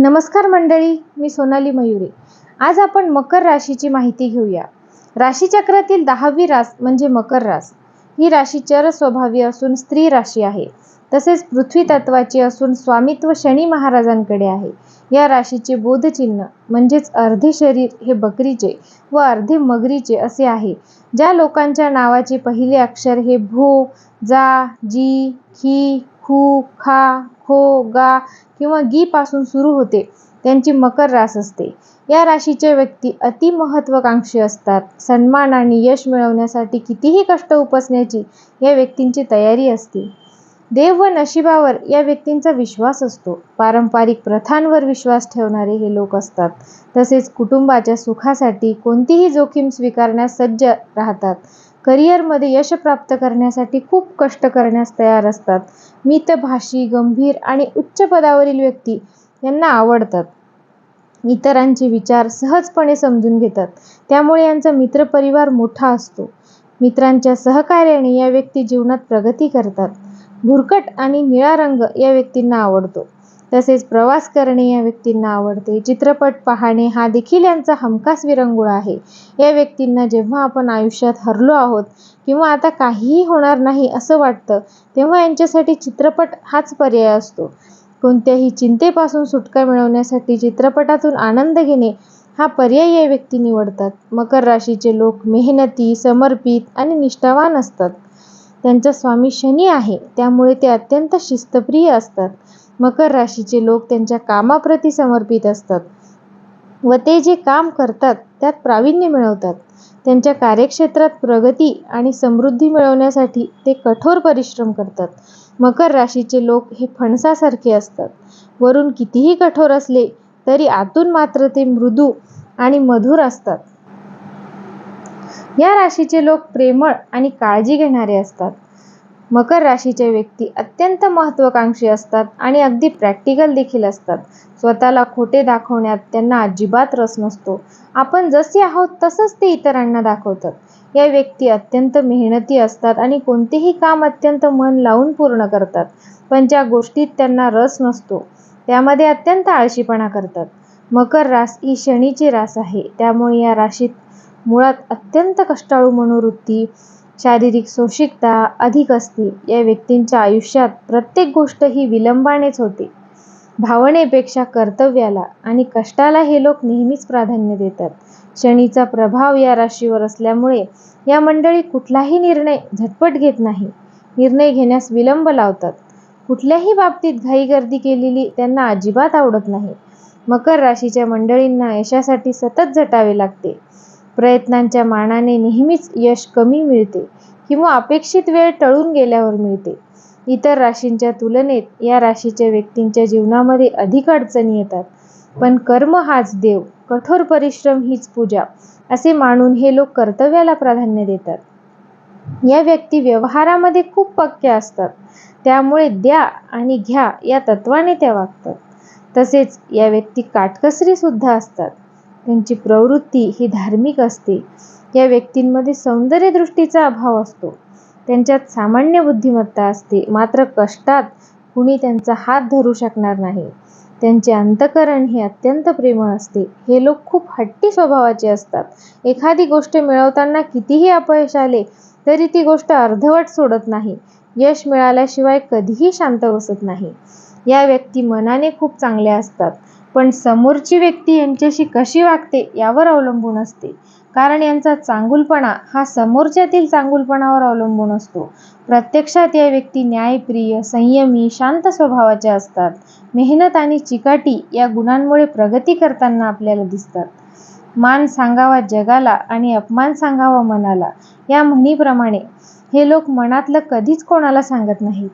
नमस्कार मंडळी मी सोनाली मयुरे. आज आपण मकर राशीची माहिती घेऊया. राशीचक्रातील दहावी रास म्हणजे मकर रास. ही राशी चर स्वभावी असून स्त्री राशी आहे. तसेच पृथ्वी तत्वाची असून स्वामित्व शनी महाराजांकडे आहे. या राशीचे बोधचिन्ह म्हणजेच अर्धे शरीर हे बकरीचे व अर्धे मगरीचे असे आहे. ज्या लोकांच्या नावाचे पहिले अक्षर हे भू जा जी खी खू खा खो गा किंवा गी पासून सुरू होते. त्यांची मकर रास असते. या राशीचे व्यक्ती अति महत्वाकांक्षी असतात. सन्मान आणि यश मिळवण्यासाठी कितीही कष्ट उपसण्याची या व्यक्तींची तयारी असते. देव व नशिबावर या व्यक्तींचा विश्वास असतो. पारंपरिक प्रथांवर विश्वास ठेवणारे हे लोक असतात. तसेच कुटुंबाच्या सुखासाठी कोणतीही जोखीम स्वीकारण्यास सज्ज राहतात. करिअरमध्ये यश प्राप्त करण्यासाठी खूप कष्ट करण्यास तयार असतात. मितभाषी गंभीर आणि उच्च पदावरील व्यक्ती यांना आवडतात. इतरांचे विचार सहजपणे समजून घेतात. त्यामुळे यांचा मित्रपरिवार मोठा असतो. मित्रांच्या सहकार्याने या व्यक्ती जीवनात प्रगती करतात. भुरकट आणि निळा रंग या व्यक्तींना आवडतो. तसेच प्रवास करणे या व्यक्तींना आवडते. चित्रपट पाहणे हा देखील यांचा हमखास विरंगुळा आहे. या व्यक्तींना जेव्हा आपण आयुष्यात हरलो आहोत किंवा आता काहीही होणार नाही असं वाटतं तेव्हा यांच्यासाठी चित्रपट हाच पर्याय असतो. कोणत्याही चिंतेपासून सुटका मिळवण्यासाठी चित्रपटातून आनंद घेणे हा पर्याय या व्यक्ती निवडतात. मकर राशीचे लोक मेहनती समर्पित आणि निष्ठावान असतात. त्यांचा स्वामी शनी आहे त्यामुळे ते अत्यंत शिस्तप्रिय असतात. मकर राशीचे लोक त्यांच्या कामाप्रती समर्पित असतात व ते जे काम करतात त्यात प्रावीण्य मिळवतात. त्यांच्या कार्यक्षेत्रात प्रगती आणि समृद्धी मिळवण्यासाठी ते कठोर परिश्रम करतात. मकर राशीचे लोक हे फणसासारखे असतात. वरून कितीही कठोर असले तरी आतून मात्र ते मृदू आणि मधुर असतात. या राशीचे लोक प्रेमळ आणि काळजी घेणारे असतात. मकर राशीच्या व्यक्ती अत्यंत महत्वाकांक्षी असतात आणि अगदी प्रॅक्टिकल देखील असतात. स्वतःला खोटे दाखवण्यात त्यांना अजिबात रस नसतो. आपण जसे आहोत तसंच ते इतरांना दाखवतात. या व्यक्ती अत्यंत मेहनती असतात आणि कोणतेही काम अत्यंत मन लावून पूर्ण करतात पण ज्या गोष्टीत त्यांना रस नसतो त्यामध्ये अत्यंत आळशीपणा करतात. मकर रास ही शनीची रास आहे. त्यामुळे या राशीत मुळात अत्यंत कष्टाळू मनोवृत्ती शारीरिक सोशिकता अधिक असते. या व्यक्तींच्या आयुष्यात प्रत्येक गोष्ट ही विलंबानेच होते. भावनेपेक्षा कर्तव्याला आणि कष्टाला हे लोक नेहमीच प्राधान्य देतात. शनीचा प्रभाव या राशीवर असल्यामुळे या मंडळी कुठलाही निर्णय झटपट घेत नाही. निर्णय घेण्यास विलंब लावतात. कुठल्याही बाबतीत घाईगर्दी केलेली त्यांना अजिबात आवडत नाही. मकर राशीच्या मंडळींना यशासाठी सतत झटावे लागते. प्रयत्नांच्या मानाने नेहमीच यश कमी मिळते किंवा अपेक्षित वेळ टळून गेल्यावर मिळते. इतर राशींच्या तुलनेत या राशीच्या व्यक्तींच्या जीवनामध्ये अधिक अडचणी येतात. पण कर्म हाच देव कठोर परिश्रम हीच पूजा असे मानून हे लोक कर्तव्याला प्राधान्य देतात. या व्यक्ती व्यवहारामध्ये खूप पक्क्या असतात. त्यामुळे द्या आणि घ्या या तत्वाने त्या वागतात. तसेच या व्यक्ती काटकसरी सुद्धा असतात. त्यांची प्रवृत्ती ही धार्मिक असते. या व्यक्तींमध्ये सौंदर्य दृष्टीचा अभाव असतो. त्यांच्यात सामान्य बुद्धिमत्ता असते. मात्र कष्टात कुणी त्यांचा हात धरू शकणार नाही. त्यांचे अंतकरण हे अत्यंत प्रेमळ असते. हे लोक खूप हट्टी स्वभावाचे असतात. एखादी गोष्ट मिळवताना कितीही अपयश आले तरी ती गोष्ट अर्धवट सोडत नाही. यश मिळाल्याशिवाय कधीही शांत बसत नाही. या व्यक्ती मनाने खूप चांगल्या असतात. पण समोरची व्यक्ती यांच्याशी कशी वागते यावर अवलंबून असते. कारण यांचा चांगुलपणा हा समोरच्यातील चांगुलपणावर अवलंबून असतो. प्रत्यक्षात या व्यक्ती न्यायप्रिय संयमी शांत स्वभावाच्या असतात. मेहनत आणि चिकाटी या गुणांमुळे प्रगती करताना आपल्याला दिसतात. मान सांगावा जगाला आणि अपमान सांगावा मनाला या म्हणीप्रमाणे हे लोक मनातलं कधीच कोणाला सांगत नाहीत.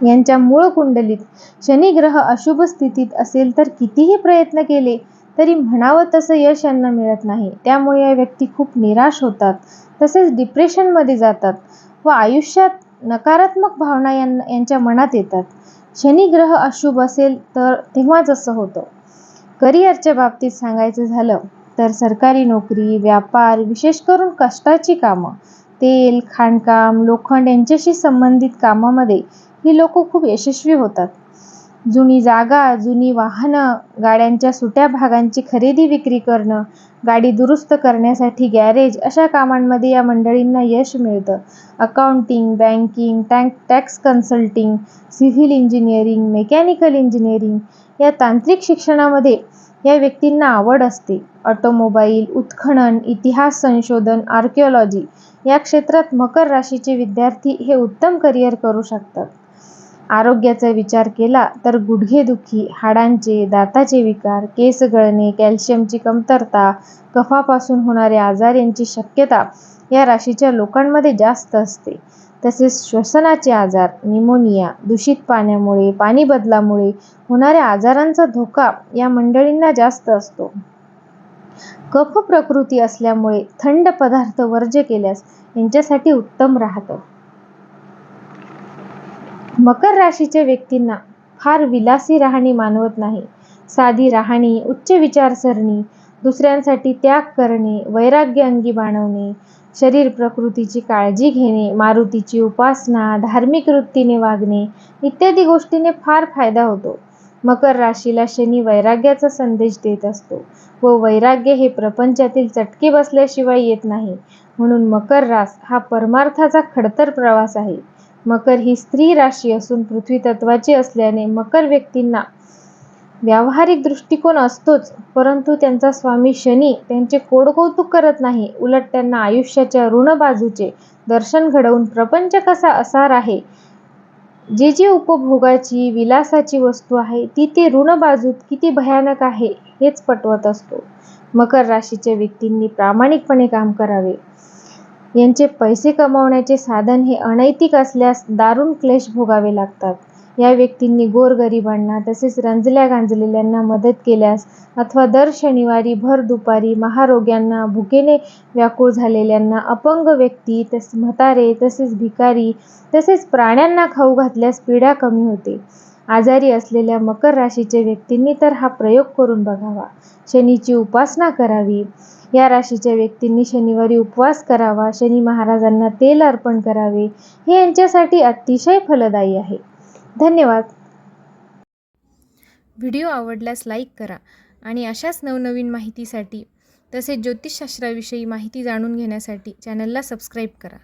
यांच्या मूळ कुंडलीत शनी ग्रह अशुभ स्थितीत असेल तर कितीही प्रयत्न केले तरी म्हणावं तसं यश यांना मिळत नाही. त्यामुळे या व्यक्ती खूप निराश होतात. तसेच डिप्रेशनमध्ये जातात व आयुष्यात नकारात्मक भावना यांना यांच्या मनात येतात. शनी ग्रह अशुभ असेल तर तेव्हाच असं होतं. करिअरच्या बाबतीत सांगायचं झालं तर सरकारी नोकरी व्यापार विशेष करून कष्टाची कामं तेल खाणकाम लोखंड यांच्याशी संबंधित कामामध्ये ही लोक खूप यशस्वी होतात. जुनी जागा जुनी वाहनं गाड्यांच्या सुट्या भागांची खरेदी विक्री करणं गाडी दुरुस्त करण्यासाठी गॅरेज अशा कामांमध्ये या मंडळींना यश मिळतं. Accounting banking tank tax consulting civil engineering mechanical engineering या तांत्रिक शिक्षणामध्ये या व्यक्तींना आवड असते. ऑटोमोबाईल उत्खनन इतिहास संशोधन आर्किओलॉजी या क्षेत्रात मकर राशीचे विद्यार्थी हे उत्तम करिअर करू शकतात. आरोग्याचा विचार केला तर गुडघेदुखी हाडांचे दाताचे विकार केस गळणे कॅल्शियमची कमतरता कफापासून होणारे आजार यांची शक्यता या राशीच्या लोकांमध्ये जास्त असते. तसेच श्वसनाचे आजार निमोनिया दूषित पाण्यामुळे पाणी बदलामुळे होणाऱ्या आजारांचा धोका या मंडळींना जास्त असतो. कफ प्रकृती असल्यामुळे थंड पदार्थ वर्ज्य केल्यास यांच्यासाठी उत्तम राहतं. मकर राशीच्या व्यक्तींना फार विलासी राहणी मानवत नाही. साधी राहणी उच्च विचारसरणी दुसऱ्यांसाठी त्याग करणे वैराग्य अंगी बाणवणे शरीर प्रकृतीची काळजी घेणे मारुतीची उपासना धार्मिक वृत्तीने वागणे इत्यादी गोष्टीने फार फायदा होतो. मकर राशीला शनी वैराग्याचा संदेश देत असतो व वैराग्य हे प्रपंचातील चटके बसल्याशिवाय येत नाही. म्हणून मकर रास हा परमार्थाचा खडतर प्रवास आहे. मकर ही स्त्री राशी असून पृथ्वी तत्वाची असल्याने मकर व्यक्तींना व्यावहारिक दृष्टिकोन असतोच परंतु त्यांचा स्वामी शनी त्यांचे कोडकौतुक करत नाही. उलट त्यांना आयुष्याच्या ऋण बाजूचे दर्शन घडवून प्रपंच कसा असार आहे? जे जे उपभोगाची विलासाची वस्तू आहे ती ती ऋण बाजूत किती भयानक आहे हेच पटवत असतो. मकर राशीच्या व्यक्तींनी प्रामाणिकपणे काम करावे. यांचे पैसे कमावण्याचे साधन हे अनैतिक असल्यास दारुण क्लेश भोगावे लागतात. या व्यक्तींनी गोरगरिबांना तसेच रंजल्या गांजलेल्यांना मदत केल्यास अथवा दर शनिवारी भर दुपारी महारोग्यांना भुकेने व्याकुळ झालेल्यांना अपंग व्यक्ती तस म्हातारे तसेच भिकारी तसेच प्राण्यांना खाऊ घातल्यास पीडा कमी होते. आजारी असलेल्या मकर राशीच्या व्यक्तींनी तर हा प्रयोग करून बघावा. शनीची उपासना करावी. या राशीच्या व्यक्तींनी शनिवारी उपवास करावा. शनी महाराजांना तेल अर्पण करावे. हे यांच्यासाठी अतिशय फलदायी आहे. धन्यवाद. व्हिडिओ आवडल्यास लाईक करा आणि अशाच नवनवीन माहितीसाठी तसेच ज्योतिषशास्त्राविषयी माहिती जाणून घेण्यासाठी चॅनलला सबस्क्राईब करा.